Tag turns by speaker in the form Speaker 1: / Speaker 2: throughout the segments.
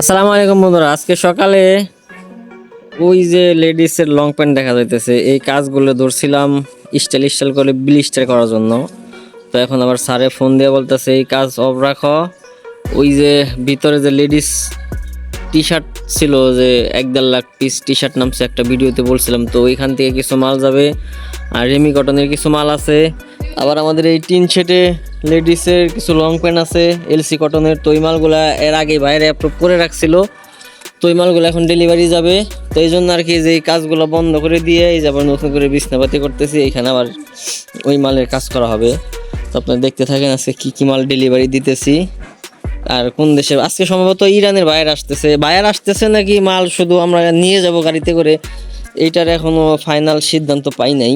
Speaker 1: আসসালামু আলাইকুম বন্ধুরা, আজকে সকালে ওই যে লেডিসের লং প্যান্ট দেখা যাইতেছে, এই কাজগুলো ধরছিলাম স্টাইল স্টাইল করে ব্লিস্টার করার জন্য। তো এখন আবার স্যারে ফোন দিয়ে বলতেছে, এই কাজ অফ রাখো। ওই যে ভিতরে যে লেডিস টি শার্ট ছিল যে এক দেড় লাখ পিস টি শার্ট নামছে একটা ভিডিওতে বলছিলাম, তো ওইখান থেকে কিছু মাল যাবে। আর রেমি কটনের কিছু মাল আছে। আবার আমাদের এই টিন শেটে লেডিসের কিছু লং প্যান্ট আছে এলসি কটনের তো ওই মালগুলা এর আগে বাইরে অ্যাপ্রুভ করে রাখছিল। তো ওই মালগুলো এখন ডেলিভারি যাবে। তো এই জন্য আর কি যে কাজগুলো বন্ধ করে দিয়ে এই যে আবার নতুন করে বিছনাপাতি করতেছি এখানে আবার ওই মালের কাজ করা হবে। তো আপনারা দেখতে থাকেন আজকে কী কী মাল ডেলিভারি দিতেছি। আর কোন দেশে আজকে সম্ভবত ইরানের বাইরে আসতেছে। বাইরে আসতেছে নাকি মাল শুধু আমরা নিয়ে যাব গাড়িতে করে? এইটার এখনও ফাইনাল সিদ্ধান্ত পাই নাই।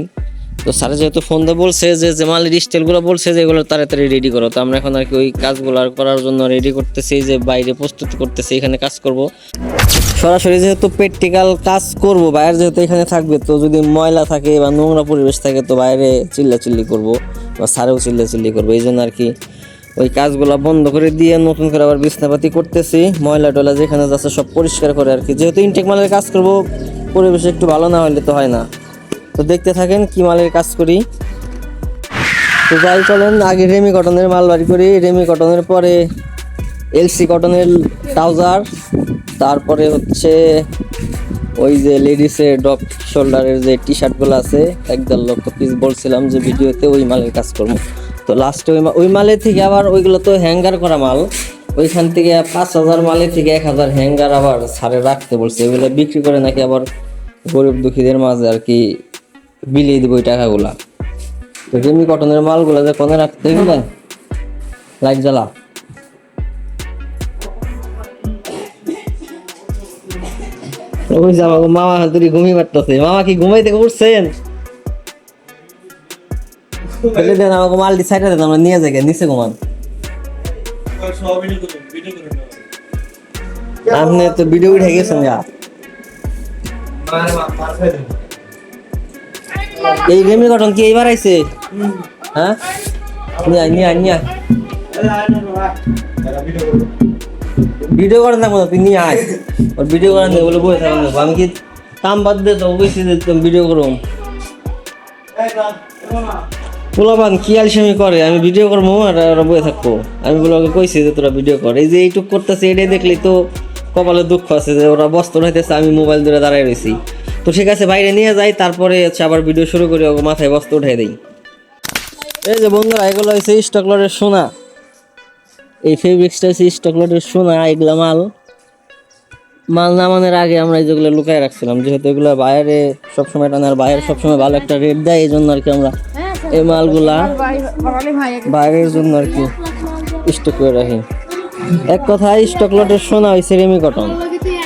Speaker 1: তো স্যার যেহেতু ফোন দিয়ে বলছে যে যে মালের স্টাইলগুলো বলছে যে এগুলো তাড়াতাড়ি রেডি করো, তো আমরা এখন আর কি ওই কাজগুলো আর করার জন্য রেডি করতেছি যে বাইরে প্রস্তুত করতেছি, এখানে কাজ করব। সরাসরি যেহেতু প্র্যাকটিক্যাল কাজ করব, বাইরে যেহেতু এখানে থাকবে, তো যদি ময়লা থাকে বা নোংরা পরিবেশ থাকে, তো বাইরে চিল্লা চিল্লি করব বা স্যারেও চিল্লা চিল্লি করব। এই জন্য আর কি ওই কাজগুলো বন্ধ করে দিয়ে নতুন করে আবার বিছনাপাতি করতেছি। ময়লা টয়লা যেখানে যাচ্ছে সব পরিষ্কার করে আর কি। যেহেতু ইনটেক মালের কাজ করব, পরিবেশ একটু ভালো না হলে তো হয় না। তো দেখতে থাকেন কি মালের কাজ করি। তো যাই চলেন, আগে রেমি কটনের মাল বাড়ি করি। রেমি কটনের পরে এলসি কটনের ট্রাউজার তারপরে হচ্ছে ওই যে লেডিসের ডপ শোল্ডারের যে টি শার্টগুলো আছে, এক লক্ষ পিস বলছিলাম যে ভিডিওতে ওই মালের কাজ করব। তো লাস্টে ওই ওই মালের থেকে আবার ওইগুলো তো হ্যাঙ্গার করা মাল। ওইখান থেকে পাঁচ হাজার মালের থেকে এক হাজার হ্যাঙ্গার আবার ছাড়ে রাখতে বলছে। ওইগুলো বিক্রি করে নাকি আবার গরিব দুঃখীদের মাঝে আর কি বিলিয়ে দেবো ওই টাকাগুলা। তো রেমি কটনের মালগুলো যে কোনে রাখতে গেলে লাইট জ্বালা। ওই আমাকে মামা হাতুরি ঘুমিয়ে পারতেছে। মামা কি ঘুমাইতে উঠছেন? ফেলে দেন আমাকে মালটি সাইডে দেন, আমরা নিয়ে যাই নিচে ঘুমান। আপনি তো ভিডিও উঠে গেছেন যা এই রেমি গঠন কি এইবার আইছে? হ্যাঁ? নিয়ে নিয়ে নিয়ে। ভিডিও করেন না তুই নিয়ে আয়। ওর ভিডিও করেন না বলে বসে থাকেন আমি কি কাম বাদ দে তো বেশি ভিডিও করুম। পোলাপান, কি আলসামি করে? আমি ভিডিও করব আর বয়ে থাকব। আমি বলে কইছি যে তোরা ভিডিও কর। এই যে এইটুক করতেছে, এটাই দেখলেই তো কপালে দুঃখ আছে যে ওরা বস্ত্র হইতেছে আমি মোবাইল ধরে দাঁড়ায় রয়েছি। তো ঠিক আছে বাইরে নিয়ে যাই তারপরে হচ্ছে আবার ভিডিও শুরু করি ওকে মাথায় বস্ত্র উঠাই দিই। এই যে বন্ধুরা এগুলো হচ্ছে স্টকলরের সোনা। এই ফেব্রিক্সটা হচ্ছে স্টকলরের সোনা এগুলা মাল। মাল নামানোর আগে আমরা যেগুলো লুকায় রাখছিলাম যেহেতু এগুলো বাইরে সবসময় টানার বাইরে সবসময় ভালো একটা রেট দেয় এই জন্য আর কি আমরা এই মালগুলা বাইরের জন্য আর কি স্টক করে রাখি। এক কথায় স্টক লটের সোনা হয়েছে রেমি কটন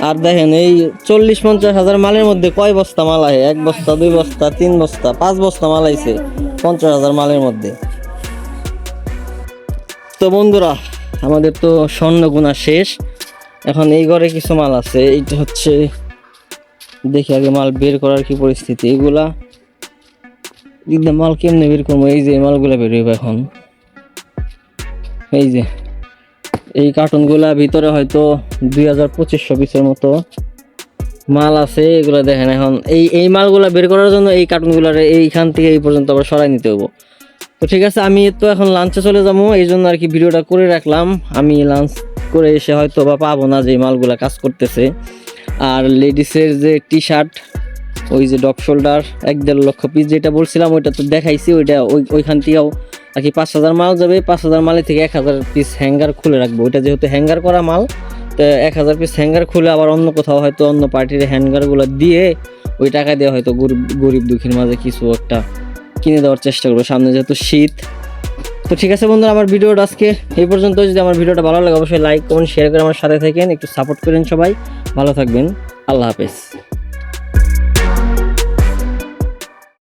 Speaker 1: আর দেখেন, এই চল্লিশ পঞ্চাশ হাজার মালের মধ্যে কয় বস্তা মাল আহে? এক বস্তা, দুই বস্তা, তিন বস্তা, পাঁচ বস্তা মাল আইছে পঞ্চাশ হাজার মালের মধ্যে। তো বন্ধুরা, আমাদের তো স্বর্ণ গুণা শেষ। এখন এই ঘরে কিছু মাল আছে, এইটা হচ্ছে দেখি আগে মাল বের করার কি পরিস্থিতি। এগুলা মাল কেমনে বের করব? এই যে মালগুলা বের হইবে এখন। এই যে এই কার্টুনগুলা ভিতরে হয়তো দুই হাজার পঁচিশশো পিসের মতো মাল আছে, এগুলো দেখেন এখন। এই এই মালগুলা বের করার জন্য এই কার্টুনগুলার এইখান থেকে এই পর্যন্ত আবার সরাই নিতে হব তো ঠিক আছে, আমি তো এখন লাঞ্চে চলে যাব, এই জন্য আর কি ভিডিওটা করে রাখলাম। আমি লাঞ্চ করে এসে হয়তো বা পাবো না যে মালগুলা কাজ করতেছে। আর লেডিসের যে টি শার্ট ওই যে ডপ শোল্ডার এক দেড় লক্ষ পিস যেটা বলছিলাম, ওইটা তো দেখাইছি, ওইটা ওই ওইখান থেকেও আর কি পাঁচ হাজার মাল যাবে, পাঁচ হাজার মালে থেকে এক হাজার পিস হ্যাঙ্গার খুলে রাখব। ওইটা যেহেতু হ্যাঙ্গার করা মাল, তো এক হাজার পিস হ্যাঙ্গার খুলে আবার অন্য কোথাও হয়তো অন্য পার্টির হ্যাঙ্গারগুলো দিয়ে ওই টাকা দিয়ে হয়তো গরিব গরিব দুঃখীর মাঝে কিছু একটা কিনে দেওয়ার চেষ্টা করব। সামনে যেহেতু শীত। তো ঠিক আছে বন্ধুরা, আমার ভিডিওটা আজকে এই পর্যন্ত যদি আমার ভিডিওটা ভালো লাগে, অবশ্যই লাইক কমেন্ট শেয়ার করে আমার সাথে থাকেন। একটু সাপোর্ট করেন সবাই। ভালো থাকবেন। আল্লাহ হাফেজ।